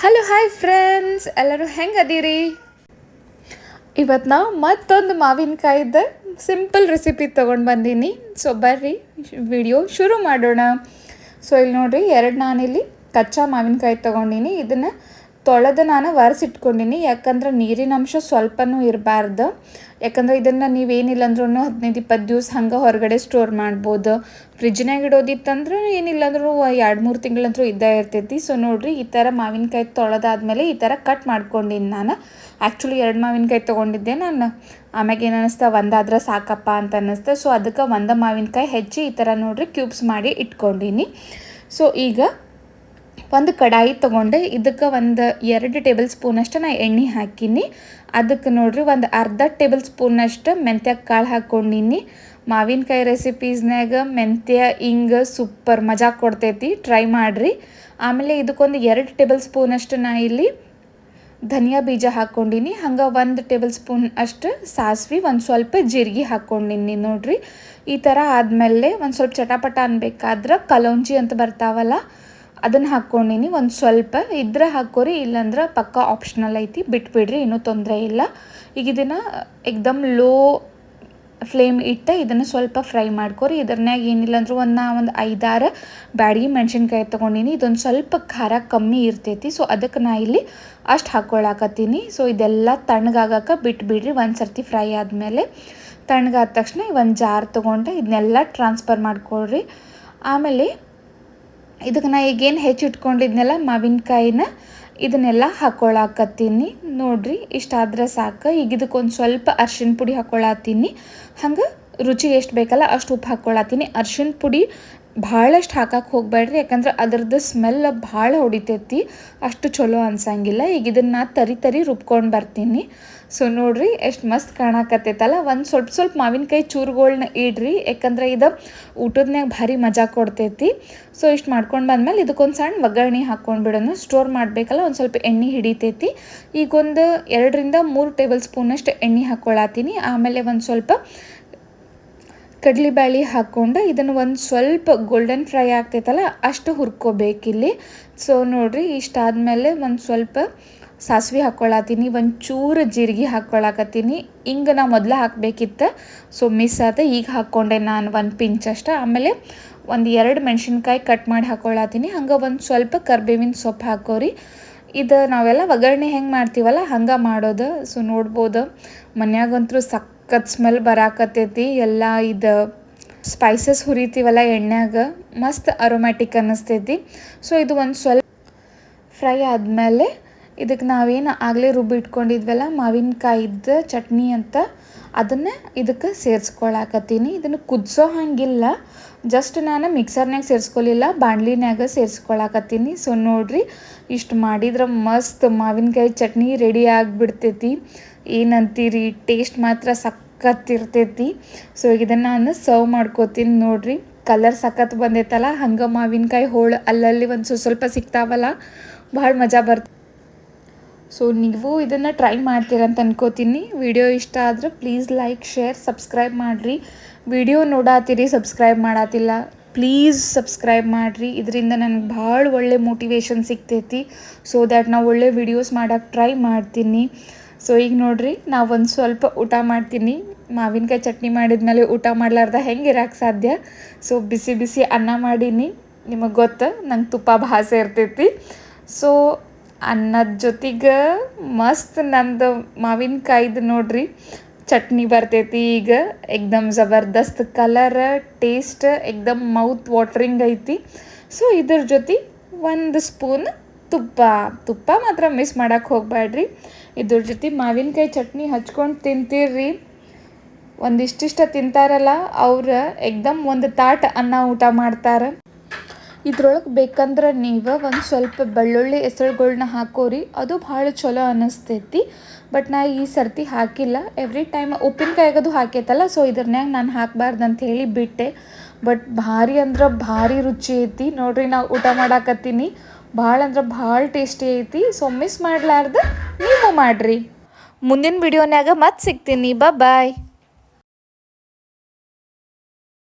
Hello hi friends ಎಲ್ಲರೂ ಹೆಂಗೆ ಅದೀರಿ ಇವತ್ತು ನಾವು ಮತ್ತೊಂದು ಮಾವಿನಕಾಯಿದ್ದ ಸಿಂಪಲ್ ರೆಸಿಪಿ ತೊಗೊಂಡು ಬಂದೀನಿ. ಸೊ ಬರ್ರಿ ವಿಡಿಯೋ ಶುರು ಮಾಡೋಣ. ಸೊ ಇಲ್ಲಿ ನೋಡಿರಿ, ಎರಡು ನಾನಿಲ್ಲಿ ಕಚ್ಚಾ ಮಾವಿನಕಾಯಿ ತೊಗೊಂಡಿನಿ. ಇದನ್ನು ತೊಳೆದು ನಾನು ಒರೆಸಿಟ್ಕೊಂಡಿನಿ. ಯಾಕಂದ್ರೆ ನೀರಿನ ಅಂಶ ಸ್ವಲ್ಪನೂ ಇರಬಾರ್ದು. ಯಾಕಂದ್ರೆ ಇದನ್ನು ನೀವೇನಿಲ್ಲ ಅಂದ್ರೂ ಹದಿನೈದು, ಇಪ್ಪತ್ತು ದಿವಸ ಹಂಗೆ ಹೊರಗಡೆ ಸ್ಟೋರ್ ಮಾಡ್ಬೋದು. ಫ್ರಿಜ್ನಾಗ ಇಡೋದಿತ್ತಂದ್ರೆ ಏನಿಲ್ಲ ಅಂದ್ರೂ ಎರಡು, ಮೂರು ತಿಂಗಳಂತರೂ ಇದ್ದೇ ಇರ್ತೈತಿ. ಸೊ ನೋಡಿರಿ, ಈ ಥರ ಮಾವಿನಕಾಯಿ ತೊಳೆದಾದ್ಮೇಲೆ ಈ ಥರ ಕಟ್ ಮಾಡ್ಕೊಂಡಿನಿ ನಾನು. ಆ್ಯಕ್ಚುಲಿ ಎರಡು ಮಾವಿನಕಾಯಿ ತೊಗೊಂಡಿದ್ದೆ ನಾನು. ಆಮ್ಯಾಗ ಏನು ಒಂದಾದ್ರೆ ಸಾಕಪ್ಪ ಅಂತ ಅನ್ನಿಸ್ತಾ ಸೊ ಅದಕ್ಕೆ ಒಂದು ಮಾವಿನಕಾಯಿ ಹೆಚ್ಚಿ ಈ ಥರ ನೋಡಿರಿ ಕ್ಯೂಬ್ಸ್ ಮಾಡಿ ಇಟ್ಕೊಂಡಿನಿ. ಸೊ ಈಗ ಒಂದು ಕಡಾಯಿ ತೊಗೊಂಡೆ. ಇದಕ್ಕೆ ಒಂದು ಎರಡು ಟೇಬಲ್ ಸ್ಪೂನಷ್ಟು ನಾ ಎಣ್ಣೆ ಹಾಕೀನಿ. ಅದಕ್ಕೆ ನೋಡಿರಿ ಒಂದು ಅರ್ಧ ಟೇಬಲ್ ಸ್ಪೂನಷ್ಟು ಮೆಂತ್ಯ ಕಾಳು ಹಾಕ್ಕೊಂಡಿನಿ ಮಾವಿನಕಾಯಿ ರೆಸಿಪೀಸ್ನಾಗ ಮೆಂತ್ಯ, ಹಿಂಗ ಸೂಪರ್ ಮಜಾ ಕೊಡ್ತೈತಿ. ಟ್ರೈ ಮಾಡಿರಿ. ಆಮೇಲೆ ಇದಕ್ಕೊಂದು ಎರಡು ಟೇಬಲ್ ಸ್ಪೂನಷ್ಟು ನಾ ಇಲ್ಲಿ ಧನಿಯಾ ಬೀಜ ಹಾಕ್ಕೊಂಡಿನಿ ಹಂಗೆ ಒಂದು ಟೇಬಲ್ ಸ್ಪೂನ್ ಅಷ್ಟು ಸಾಸ್ವಿ, ಒಂದು ಸ್ವಲ್ಪ ಜೀರಿಗೆ ಹಾಕ್ಕೊಂಡಿನಿ ನೋಡಿರಿ. ಈ ಥರ ಆದಮೇಲೆ ಒಂದು ಸ್ವಲ್ಪ ಚಟಪಟ ಅನ್ಬೇಕಾದ್ರೆ ಕಲೌಂಜಿ ಅಂತ ಬರ್ತಾವಲ್ಲ ಅದನ್ನು ಹಾಕ್ಕೊಂಡಿನಿ ಒಂದು ಸ್ವಲ್ಪ ಇದ್ರೆ ಹಾಕೋರಿ ಇಲ್ಲಾಂದ್ರೆ ಪಕ್ಕ ಆಪ್ಷನಲ್ ಐತಿ, ಬಿಟ್ಬಿಡ್ರಿ ಏನೂ ತೊಂದರೆ ಇಲ್ಲ. ಈಗ ಇದನ್ನು ಎಕ್ದಮ್ ಲೋ ಫ್ಲೇಮ್ ಇಟ್ಟು ಇದನ್ನು ಸ್ವಲ್ಪ ಫ್ರೈ ಮಾಡ್ಕೊರಿ. ಇದ್ರನ್ಯಾಗ ಏನಿಲ್ಲ ಅಂದ್ರೆ ಒಂದು ನಾ ಒಂದು ಐದಾರು ಬ್ಯಾಡಗಿ ಮೆಣಸಿನ್ಕಾಯಿ ತೊಗೊಂಡಿನಿ. ಇದೊಂದು ಸ್ವಲ್ಪ ಖಾರ ಕಮ್ಮಿ ಇರ್ತೈತಿ. ಸೊ ಅದಕ್ಕೆ ನಾ ಇಲ್ಲಿ ಅಷ್ಟು ಹಾಕ್ಕೊಳಕತ್ತೀನಿ ಸೊ ಇದೆಲ್ಲ ತಣ್ಣಗಾಗಕ್ಕೆ ಬಿಟ್ಬಿಡ್ರಿ ಒಂದು ಸರ್ತಿ ಫ್ರೈ ಆದಮೇಲೆ. ತಣ್ಣಗಾದ ತಕ್ಷಣ ಒಂದು ಜಾರ್ ತೊಗೊಂಡು ಇದನ್ನೆಲ್ಲ ಟ್ರಾನ್ಸ್ಫರ್ ಮಾಡ್ಕೊಳ್ರಿ. ಆಮೇಲೆ ಇದಕ್ಕೆ ನಾ ಈಗೇನು ಹೆಚ್ಚಿಟ್ಕೊಂಡಿದ್ನೆಲ್ಲ ಮಾವಿನಕಾಯಿನ, ಇದನ್ನೆಲ್ಲ ಹಾಕ್ಕೊಳಕತ್ತೀನಿ ನೋಡ್ರಿ, ಇಷ್ಟಾದ್ರೆ ಸಾಕು. ಈಗ ಇದಕ್ಕೊಂದು ಸ್ವಲ್ಪ ಅರ್ಶಿನ ಪುಡಿ ಹಾಕ್ಕೊಳತ್ತೀನಿ ಹಂಗೆ ರುಚಿಗೆ ಎಷ್ಟು ಬೇಕಲ್ಲ ಅಷ್ಟು ಉಪ್ಪು ಹಾಕ್ಕೊಳತ್ತೀನಿ ಅರ್ಶಿನ ಪುಡಿ ಭಾಳಷ್ಟು ಹಾಕಕ್ಕೆ ಹೋಗಬೇಡ್ರಿ ಯಾಕಂದ್ರೆ ಅದ್ರದ್ದು ಸ್ಮೆಲ್ ಭಾಳ ಹೊಡಿತೈತಿ. ಅಷ್ಟು ಚಲೋ ಅನ್ಸಂಗಿಲ್ಲ. ಈಗ ಇದನ್ನು ತರಿ ತರಿ ರುಬ್ಕೊಂಡು ಬರ್ತೀನಿ. ಸೊ ನೋಡ್ರಿ, ಎಷ್ಟು ಮಸ್ತ್ ಕಾಣಕತ್ತೈತಲ್ಲ. ಒಂದು ಸ್ವಲ್ಪ ಸ್ವಲ್ಪ ಮಾವಿನಕಾಯಿ ಚೂರುಗಳನ್ನ ಇಡ್ರಿ. ಯಾಕಂದ್ರೆ ಇದು ಊಟದ್ನಾಗ ಭಾರಿ ಮಜಾ ಕೊಡ್ತೈತಿ. ಸೊ ಇಷ್ಟು ಮಾಡ್ಕೊಂಡು ಬಂದಮೇಲೆ ಇದಕ್ಕೊಂದು ಸಣ್ಣ ಒಗ್ಗರಣೆ ಹಾಕ್ಕೊಂಡು ಬಿಡೋಣ. ಸ್ಟೋರ್ ಮಾಡಬೇಕಲ್ಲ, ಒಂದು ಸ್ವಲ್ಪ ಎಣ್ಣೆ ಹಿಡಿತೈತಿ. ಈಗೊಂದು ಎರಡರಿಂದ ಮೂರು ಟೇಬಲ್ ಸ್ಪೂನಷ್ಟು ಎಣ್ಣೆ ಹಾಕ್ಕೊಳತ್ತೀನಿ ಆಮೇಲೆ ಒಂದು ಸ್ವಲ್ಪ ಕಡಲೆಬೇಳೆ ಹಾಕ್ಕೊಂಡು ಇದನ್ನು ಒಂದು ಸ್ವಲ್ಪ ಗೋಲ್ಡನ್ ಫ್ರೈ ಆಗ್ತೈತಲ್ಲ, ಅಷ್ಟು ಹುರ್ಕೋಬೇಕಿಲ್ಲಿ. ಸೊ ನೋಡಿರಿ, ಇಷ್ಟಾದಮೇಲೆ ಒಂದು ಸ್ವಲ್ಪ ಸಾಸಿವೆ ಹಾಕ್ಕೊಳತ್ತೀನಿ ಒಂದು ಚೂರು ಜೀರಿಗೆ ಹಾಕ್ಕೊಳಕತ್ತೀನಿ ಹಿಂಗೆ ನಾ ಮೊದಲು ಹಾಕಬೇಕಿತ್ತು ಸೊ ಮಿಸ್ ಆದ, ಈಗ ಹಾಕ್ಕೊಂಡೆ ನಾನು ಒಂದು ಪಿಂಚ್ ಅಷ್ಟು. ಆಮೇಲೆ ಒಂದು ಎರಡು ಮೆಣಸಿನ್ಕಾಯಿ ಕಟ್ ಮಾಡಿ ಹಾಕ್ಕೊಳತ್ತೀನಿ ಹಂಗೆ ಒಂದು ಸ್ವಲ್ಪ ಕರ್ಬೇವಿನ ಸೊಪ್ಪು ಹಾಕೋರಿ. ಇದು ನಾವೆಲ್ಲ ಒಗ್ಗರಣೆ ಹೆಂಗೆ ಮಾಡ್ತೀವಲ್ಲ, ಹಂಗೆ ಮಾಡೋದು. ಸೊ ನೋಡ್ಬೋದು. ಮನ್ಯಾಗಂತೂ ಸಖತ್ ಸ್ಮೆಲ್ ಬರಾಕತ್ತೈತಿ. ಎಲ್ಲ ಇದು ಸ್ಪೈಸಸ್ ಹುರಿತೀವಲ್ಲ ಎಣ್ಣೆಗ ಮಸ್ತ್ ಅರೋಮ್ಯಾಟಿಕ್ ಅನ್ನಿಸ್ತೈತಿ. ಸೊ ಇದು ಒಂದು ಸ್ವಲ್ಪ ಫ್ರೈ ಆದಮೇಲೆ ಇದಕ್ಕೆ ನಾವೇನು ಆಗಲೇ ರುಬ್ಬಿ ಇಟ್ಕೊಂಡಿದ್ವಲ್ಲ ಮಾವಿನಕಾಯಿದ್ದು ಚಟ್ನಿ ಅಂತ, ಅದನ್ನು ಇದಕ್ಕೆ ಸೇರಿಸ್ಕೊಳಕತ್ತೀನಿ. ಇದನ್ನು ಕುದಿಸೋ ಹಾಗಿಲ್ಲ. ಜಸ್ಟ್ ನಾನು ಮಿಕ್ಸರ್ನಾಗ ಸೇರಿಸ್ಕೊಲಿಲ್ಲ, ಬಾಣ್ಲಿನ್ಯಾಗ ಸೇರಿಸ್ಕೊಳಕತ್ತೀನಿ. ಸೊ ನೋಡಿರಿ, ಇಷ್ಟು ಮಾಡಿದ್ರೆ ಮಸ್ತ್ ಮಾವಿನಕಾಯಿ ಚಟ್ನಿ ರೆಡಿ ಆಗಿಬಿಡ್ತೈತಿ. ಏನಂತೀರಿ ಟೇಸ್ಟ್ ಮಾತ್ರ ಸಖತ್ತಿರ್ತೈತಿ ಸೊ ಇದನ್ನು ನಾನು ಸರ್ವ್ ಮಾಡ್ಕೋತೀನಿ ನೋಡ್ರಿ. ಕಲರ್ ಸಖತ್ ಬಂದೈತಲ್ಲ, ಹಂಗೆ ಮಾವಿನಕಾಯಿ ಹೋಳು ಅಲ್ಲಲ್ಲಿ ಒಂದು ಸ್ವಲ್ಪ ಸಿಗ್ತಾವಲ್ಲ, ಭಾಳ ಮಜಾ ಬರ್ತದೆ ಸೊ ನೀವು ಇದನ್ನು ಟ್ರೈ ಮಾಡ್ತೀರಂತ ಅನ್ಕೋತೀನಿ. ವಿಡಿಯೋ ಇಷ್ಟ ಆದ್ರೆ ಪ್ಲೀಸ್ ಲೈಕ್ ಶೇರ್ ಸಬ್ಸ್ಕ್ರೈಬ್ ಮಾಡಿರಿ. ವಿಡಿಯೋ ನೋಡಾತೀರಿ ಸಬ್ಸ್ಕ್ರೈಬ್ ಮಾಡತ್ತಿಲ್ಲ ಪ್ಲೀಸ್ ಸಬ್ಸ್ಕ್ರೈಬ್ ಮಾಡಿರಿ. ಇದರಿಂದ ನನಗೆ ಭಾಳ ಒಳ್ಳೆ ಮೋಟಿವೇಶನ್ ಸಿಗ್ತೈತಿ. ಸೊ ದ್ಯಾಟ್ ನಾವು ಒಳ್ಳೆ ವಿಡಿಯೋಸ್ ಮಾಡೋಕ್ಕೆ ಟ್ರೈ ಮಾಡ್ತೀನಿ. ಸೊ ಈಗ ನೋಡಿರಿ, ನಾವು ಒಂದು ಸ್ವಲ್ಪ ಊಟ ಮಾಡ್ತೀನಿ. ಮಾವಿನಕಾಯಿ ಚಟ್ನಿ ಮಾಡಿದ್ಮೇಲೆ ಊಟ ಮಾಡ್ಲಾರ್ದ ಹೆಂಗೆ ಇರಕ್ಕೆ ಸಾಧ್ಯ? ಸೊ ಬಿಸಿ ಬಿಸಿ ಅನ್ನ ಮಾಡೀನಿ. ನಿಮಗೆ ಗೊತ್ತು, ನಂಗೆ ತುಪ್ಪ ಭಾಸೆ ಇರ್ತೈತಿ. ಸೊ ಅನ್ನದ ಜೊತೆಗೆ ಮಸ್ತ್ ನಂದು ಮಾವಿನಕಾಯ್ದು ನೋಡ್ರಿ. ಚಟ್ನಿ ಬರ್ತೈತಿ. ಈಗ ಎಕ್ದಮ್ ಜಬರ್ದಸ್ತ್ ಕಲರ್ ಟೇಸ್ಟ್ ಎಕ್ದಮ್ ಮೌತ್ ವಾಟ್ರಿಂಗ್ ಐತಿ. ಸೊ ಇದ್ರ ಜೊತೆ ಒಂದು ಸ್ಪೂನ್ ತುಪ್ಪ. ತುಪ್ಪ ಮಾತ್ರ ಮಿಸ್ ಮಾಡೋಕ್ಕೆ ಹೋಗಬೇಡ್ರಿ ಇದ್ರ ಜೊತೆ ಮಾವಿನಕಾಯಿ ಚಟ್ನಿ ಹಚ್ಕೊಂಡು ತಿಂತೀರ್ರಿ. ಒಂದಿಷ್ಟಿಷ್ಟ ತಿಂತಾರಲ್ಲ, ಅವ್ರು ಎಕ್ದಮ್ ಒಂದು ತಾಟ್ ಅನ್ನ ಊಟ ಮಾಡ್ತಾರೆ. ಇದ್ರೊಳಗೆ ಬೇಕಂದ್ರೆ ನೀವು ಒಂದು ಸ್ವಲ್ಪ ಬೆಳ್ಳುಳ್ಳಿ ಹೆಸರುಗಳ್ನ ಹಾಕೋರಿ. ಅದು ಭಾಳ ಚಲೋ ಅನ್ನಿಸ್ತೈತಿ ಬಟ್ ನಾ ಈ ಸರ್ತಿ ಹಾಕಿಲ್ಲ. ಎವ್ರಿ ಟೈಮ್ ಉಪ್ಪಿನಕಾಯಿಗದು ಹಾಕೈತಲ್ಲ ಸೊ ಇದ್ರನ್ಯಾಗ ನಾನು ಹಾಕಬಾರ್ದು ಅಂತ ಹೇಳಿ ಬಿಟ್ಟೆ. ಬಟ್ ಭಾರಿ ಅಂದ್ರೆ ಭಾರಿ ರುಚಿ ಐತಿ. ನೋಡ್ರಿ ನಾವು ಊಟ ಮಾಡಾಕತ್ತೀನಿ. ಭಾಳ ಅಂದ್ರೆ ಭಾಳ ಟೇಸ್ಟಿ ಐತಿ. ಸೊ ಮಿಸ್ ಮಾಡಲಾರ್ದೆ ನೀವು ಮಾಡಿರಿ. ಮುಂದಿನ ವಿಡಿಯೋನ್ಯಾಗ ಮತ್ತೆ ಸಿಗ್ತೀನಿ. ಬಾ ಬಾಯ್